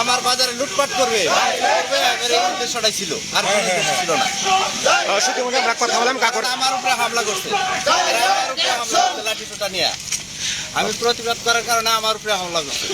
আমার বাজারে লুটপাট করবে। উদ্দেশ্যটাই ছিল। আর ছিল না। আমার উপরে হামলা করছে। আমার উপরে হামলা করছে লাঠি নিয়ে। আমি প্রতিবাদ করার কারণে আমার উপরে হামলা করছে।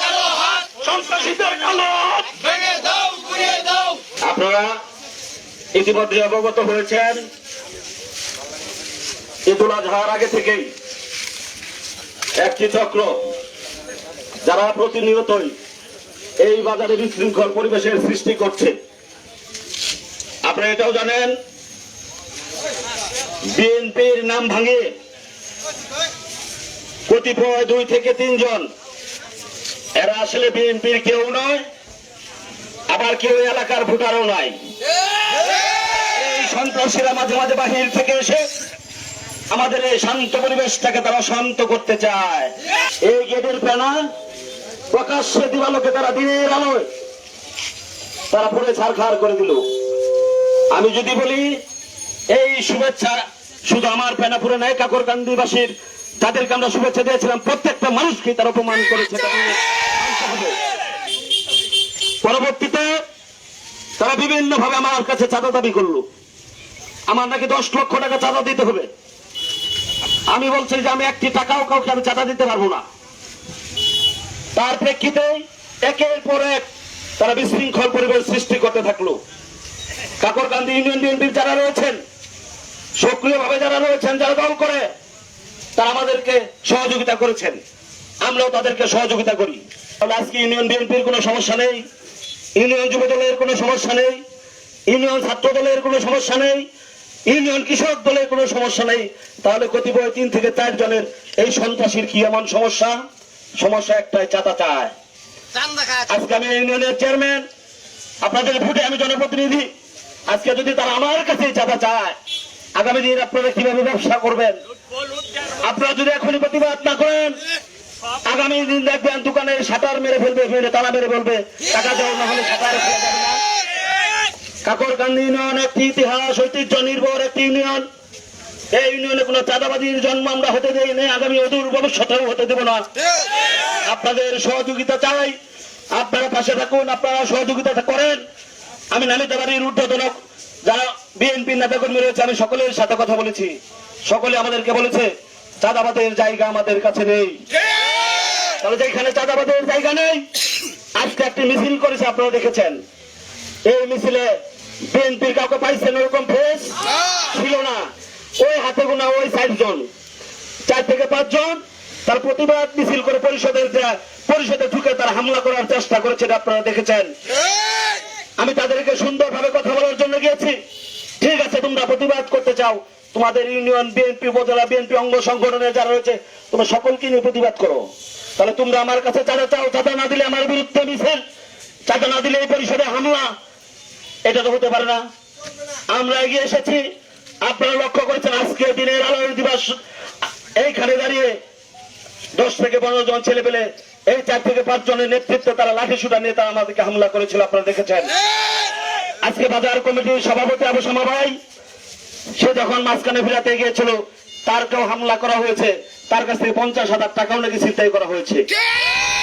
কালো হাত। আপনারা ইতিমধ্যে অবগত হয়েছেন ঈদুল আজহার আগে থেকেই একটি চক্র যারা প্রতিনিয়তই এই বাজারে বিশৃঙ্খল পরিবেশের সৃষ্টি করছে। আপনারা এটাও জানেন, বিএনপির নাম ভাঙিয়ে কতিপয় দুই থেকে তিনজন। এরা আসলে বিএনপির কেউ নয়, আবার কেউ এলাকার ভোটারও নাই। এই সন্ত্রাসীরা মাঝে মাঝে বাহির থেকে এসে আমাদের এই শান্ত পরিবেশটাকে তারা শান্ত করতে চায়। এই গেটের প্যানা প্রকাশ্যে দিবালোকে তারা দিনের আলোয় তারা পুরে ছাড়খাড় করে দিল। আমি যদি বলি, এই শুভেচ্ছা শুধু আমার পেনাপুরে নাই কাকরকান্দিবাসীর তাদেরকে আমরা শুভেচ্ছা দিয়েছিলাম। প্রত্যেকটা মানুষকে তার অপমান করেছে। পরবর্তীতে তারা বিভিন্ন ভাবে আমার কাছে চাঁদা দাবি করল। আমার নাকি দশ লক্ষ টাকা চাঁদা দিতে হবে। আমি বলছি যে আমি একটি টাকাও কাউকে আমি চাঁদা দিতে পারব না। তার প্রেক্ষিতে একের পর এক তারা বিশৃঙ্খল পরিবেশ সৃষ্টি করতে থাকল। কাকরকান্দি ইউনিয়ন বিএনপির যারা রয়েছেন সক্রিয়ভাবে যারা রয়েছেন যারা দল করে তারা আমাদেরকে সহযোগিতা করেছেন। আমরাও তাদেরকে সহযোগিতা করি। তাহলে আজকে ইউনিয়ন বিএনপির কোনো সমস্যা নেই? ইউনিয়ন যুব দলের কোনো সমস্যা নেই? ইউনিয়ন ছাত্র দলের কোনো সমস্যা নেই? ইউনিয়ন কৃষক দলের কোনো সমস্যা নেই? তাহলে কতিপয় তিন থেকে চার জনের এই সন্ত্রাসীর কি এমন সমস্যা? সমস্যা একটাই চাতা চায়। আজকে আমি ইউনিয়নের চেয়ারম্যান আপনাদের ভোটে আমি জনপ্রতিনিধি। আজকে যদি তারা আমার কাছে চাঁদা চায়, আগামী দিন আপনারা কীভাবে ব্যবসা করবেন? আপনারা যদি এখনই প্রতিবাদ না করেন, আগামী দিন দেখবেন দোকানে শাটার মেরে ফেলবে মেরে তালা মেরে ফেলবে। টাকা দেওয়া না হলে খোলা যাবে কাকরকান্দি ইউনিয়ন একটি ইতিহাস, ঐতিহ্য নির্ভর একটি ইউনিয়ন। এই ইউনিয়নে কোনো চাঁদাবাদীর জন্ম আমরা হতে দেই নেই আগামী অদূর ভবিষ্যতেও হতে দেব না। আপনাদের সহযোগিতা চাই। আপনারা পাশে থাকুন, আপনারা সহযোগিতা করেন। আমি নালিতা বাড়ির ঊর্ধ্বতনক যারা বিএনপি নেতাকর্মী রয়েছে, আমি সকলের সাথে কথা বলেছি। সকলে আমাদেরকে বলেছে, চাঁদাবাদের জায়গা আমাদের কাছে নেই। তাহলে যেখানে চাঁদাবাদের জায়গা নেই, আজকে একটি মিছিল করেছে, আপনারা দেখেছেন। এই মিছিলে বিএনপির কাউকে পাইছেন ওরকম ফেস ছিল না। ওই হাতে গোনা ওই চারজন চার থেকে পাঁচজন তার প্রতিবাদ মিছিল করে পরিষদের পরিষদে ঢুকে তার হামলা করার চেষ্টা করেছেন আপনারা দেখেছেন। আমি তাদেরকে সুন্দরভাবে কথা বলার জন্য গিয়েছি। ঠিক আছে, তোমরা প্রতিবাদ করতে চাও। তোমাদের ইউনিয়ন, বিএনপি, উপজেলা, বিএনপি অঙ্গ সংগঠনের যারা রয়েছে, তোমরা সকলকে নিয়ে প্রতিবাদ করো। তাহলে তোমরা আমার কাছে চাঁদা চাও। চাঁদা না দিলে আমার বিরুদ্ধে মিছিল। চাঁদা না দিলে এই পরিষদে হামলা। এটা তো হতে পারে না। আমরা এগিয়ে এসেছি। আপনারা লক্ষ্য করেছেন, আজকে দিনের আলোর দিবস। এইখানে দাঁড়িয়ে দশ থেকে পনেরো জন ছেলে পেলে এই চার থেকে পাঁচ জনের নেতৃত্ব তারা লাঠি সুটা নিয়ে তারা আমাদেরকে হামলা করেছিল, আপনারা দেখেছেন। আজকে বাজার কমিটির সভাপতি আবু সামা ভাই, সে যখন মাঝখানে ফিরাতে গিয়েছিল, তারকেও হামলা করা হয়েছে। তার কাছ থেকে পঞ্চাশ হাজার টাকাও নাকি ছিনতাই করা হয়েছে।